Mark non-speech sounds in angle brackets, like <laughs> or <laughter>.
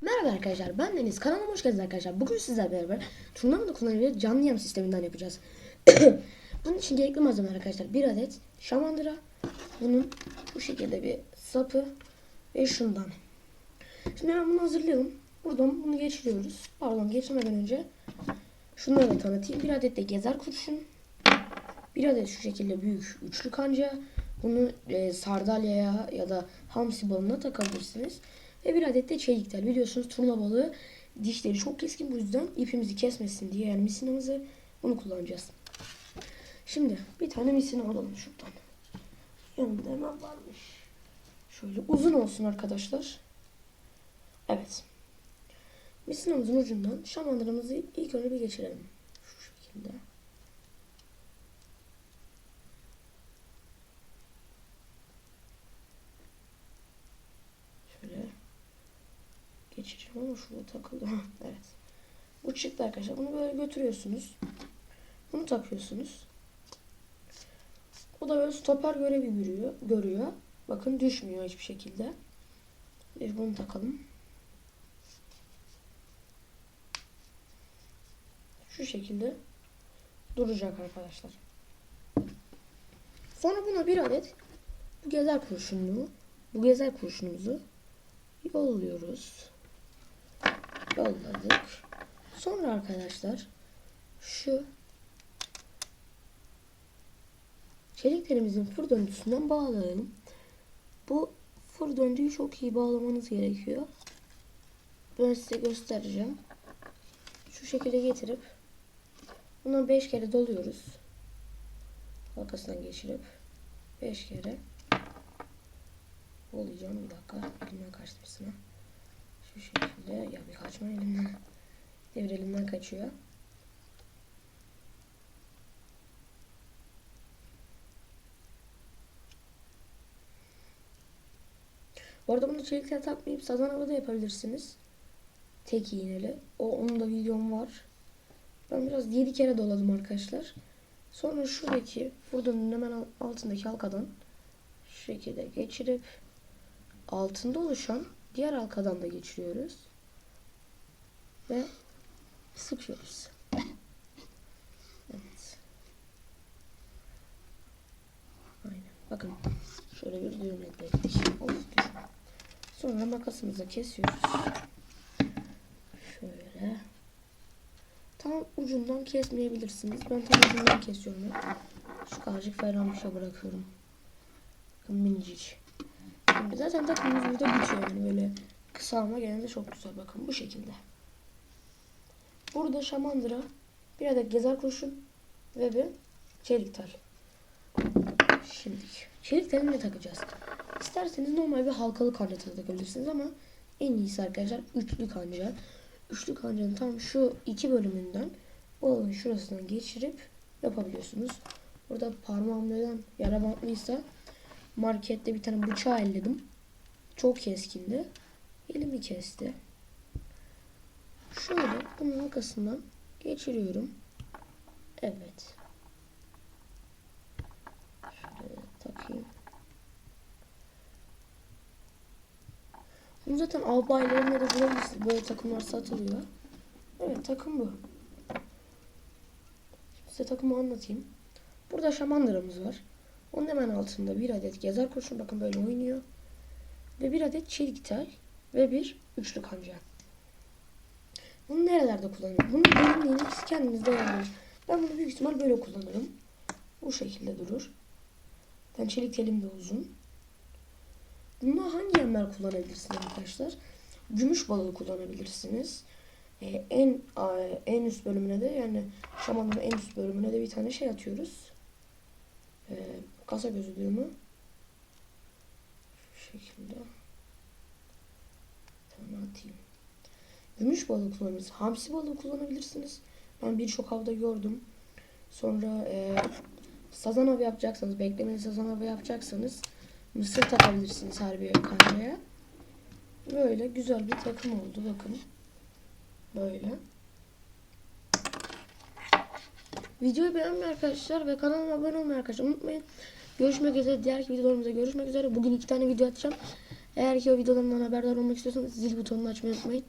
Merhaba arkadaşlar ben Deniz kanalıma hoş geldiniz arkadaşlar. Bugün sizlerle beraber turnuvada kullanılan canlı yayın sisteminden yapacağız. <coughs> Bunun için gerekli malzemeler arkadaşlar bir adet şamandıra, bunun bu şekilde bir sapı ve şundan. Şimdi ben bunu hazırlayalım. Buradan bunu geçiriyoruz. Pardon geçirmeden önce şunları da tanıtayım. Bir adet de gezer kurşun, bir adet şu şekilde büyük üçlü kanca. Bunu e, sardalyaya ya da hamsi balına takabilirsiniz. Ve bir adet de çelik tel. Biliyorsunuz turna balığı dişleri çok keskin. Bu yüzden ipimizi kesmesin diye yani misinamızı bunu kullanacağız. Şimdi bir tane misina alalım şuradan. Yanımda hemen varmış. Şöyle uzun olsun arkadaşlar. Evet. Misinamızın ucundan şamandıramızı ilk önce bir geçirelim. Şu şekilde. Şöyle geçireceğim ama şurada takıldı. <laughs> Evet. Bu çıktı arkadaşlar. Bunu böyle götürüyorsunuz. Bunu takıyorsunuz. O da böyle stoper görevi görüyor. görüyor. Bakın düşmüyor hiçbir şekilde. Bir bunu takalım. Şu şekilde duracak arkadaşlar. Sonra buna bir adet bu gezer kurşunluğu, bu gezer kurşunumuzu yolluyoruz. Yolladık. Sonra arkadaşlar şu çelik telimizin fır döndüsünden bağlayalım. Bu fır döndüğü çok iyi bağlamanız gerekiyor. Ben size göstereceğim. Şu şekilde getirip bunu 5 kere doluyoruz. Halkasından geçirip 5 kere Olacağım bir dakika. Elimden kaçtı. Şu şekilde. Ya bir kaçma elimden. Devir elimden kaçıyor. Bu arada bunu çelikten takmayıp sazan havada yapabilirsiniz. Tek iğneli. O onun da videom var. Ben biraz 7 kere doladım arkadaşlar. Sonra şuradaki furdunun hemen altındaki halkadan şu şekilde geçirip altında oluşan diğer halkadan da geçiriyoruz. Ve sıkıyoruz. Evet. Aynen. Bakın şöyle bir düğüm elde ettik. Sonra makasımızı kesiyoruz. Şöyle. Tam ucundan kesmeyebilirsiniz. Ben tam ucundan kesiyorum. Şu kadarcık falan bir şey bırakıyorum. Minicik. Zaten takımımız burada bitiyor yani böyle kısalma genelde çok güzel bakın bu şekilde. Burada şamandıra, bir adet gezer kurşun ve bir çelik tel. Şimdi çelik telini de takacağız. İsterseniz normal bir halkalı kanca takabilirsiniz ama en iyisi arkadaşlar üçlü kanca. Üçlü kancanın tam şu iki bölümünden o alanın şurasından geçirip yapabiliyorsunuz. Burada parmağım neden yara bantlıysa markette bir tane bıçağı elledim. Çok keskindi. Elimi kesti. Şöyle bunun arkasından geçiriyorum. Evet. Şöyle takayım. Bunu zaten albaylarında da bulabilirsiniz. Böyle takımlar satılıyor. Evet takım bu. Size takımı anlatayım. Burada şamandıramız var. Onun hemen altında bir adet gezer kurşun bakın böyle oynuyor. Ve bir adet çelik tel ve bir üçlü kanca. Bunu nerelerde kullanıyorum? Bunu benim ikisi kendinizde ayarlayın. Ben bunu büyük ihtimal böyle kullanırım. Bu şekilde durur. Ben çelik telim de uzun. Bunu hangi yemler kullanabilirsiniz arkadaşlar? Gümüş balığı kullanabilirsiniz. Ee, en en üst bölümüne de yani şamanın en üst bölümüne de bir tane şey atıyoruz. Kasa mu? Şu şekilde. Tamam atayım. Gümüş balığı kullanabilirsiniz. Hamsi balığı kullanabilirsiniz. Ben birçok avda gördüm. Sonra e, sazan avı yapacaksanız, beklemeli sazan avı yapacaksanız mısır takabilirsiniz her bir kancaya. Böyle güzel bir takım oldu bakın. Böyle. Videoyu beğenmeyi arkadaşlar ve kanalıma abone olmayı arkadaşlar unutmayın. Görüşmek üzere. Diğer videolarımızda görüşmek üzere. Bugün iki tane video atacağım. Eğer ki o videolarımdan haberdar olmak istiyorsanız zil butonunu açmayı unutmayın.